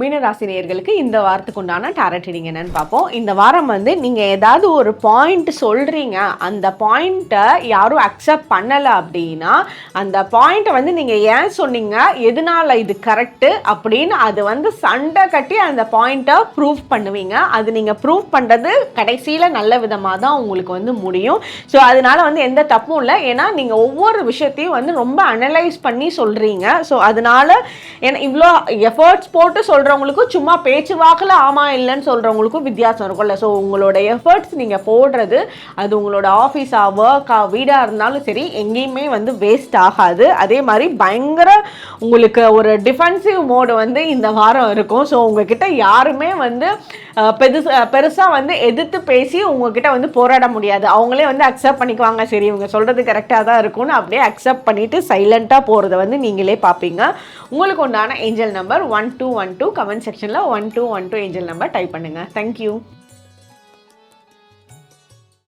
மீனராசினியர்களுக்கு இந்த வாரத்துக்கு உண்டான டேரட் ரீடிங் என்னன்னு பார்ப்போம். இந்த வாரம் வந்து நீங்கள் ஏதாவது ஒரு பாயிண்ட் சொல்கிறீங்க அந்த பாயிண்ட்டை யாரும் அக்செப்ட் பண்ணலை அப்படின்னா அந்த பாயிண்ட்டை வந்து நீங்கள் ஏன் சொன்னீங்க? எதனால் இது கரெக்டு அப்படின்னு அது வந்து சண்டை கட்டி அந்த பாயிண்ட்டை ப்ரூவ் பண்ணுவீங்க. அது நீங்கள் ப்ரூவ் பண்ணுறது கடைசியில் நல்ல விதமாக தான் உங்களுக்கு வந்து முடியும். ஸோ அதனால வந்து எந்த தப்பும் இல்லை. ஏன்னா நீங்கள் ஒவ்வொரு விஷயத்தையும் வந்து ரொம்ப அனலைஸ் பண்ணி சொல்கிறீங்க ஸோ அதனால ஏன்னா இவ்வளோ எஃபர்ட்ஸ் போட்டு சொல்கிறவங்களுக்கும் சும்மா பேச்சு வாக்கில் ஆமாம் இல்லைன்னு சொல்கிறவங்களுக்கும் வித்தியாசம் இருக்கும்ல ஸோ உங்களோட எஃபர்ட்ஸ் நீங்கள் போடுறது அது உங்களோட ஆஃபீஸாக ஒர்க்கா வீடாக இருந்தாலும் சரி எங்கேயுமே வந்து வேஸ்ட் ஆகாது. அதே மாதிரி பயங்கர உங்களுக்கு ஒரு டிஃபென்சிவ் மோடு வந்து இந்த வாரம் இருக்கும். ஸோ உங்ககிட்ட யாருமே வந்து பெருசு பெருசாக வந்து எதிர்த்து பேசி உங்ககிட்ட வந்து போராட முடியாது. அவங்களே வந்து அக்செப்ட் பண்ணிக்குவாங்க. சரி இவங்க சொல்கிறது கரெக்டாக தான் இருக்கும்னு அப்படியே அக்செப்ட் பண்ணிவிட்டு சைலண்ட்டாக போகிறத வந்து நீங்களே பார்ப்பீங்க. உங்களுக்கு உண்டான angel number one two one two comment செக்ஷனில் one two one two angel number type பண்ணுங்கள் தேங்க்யூ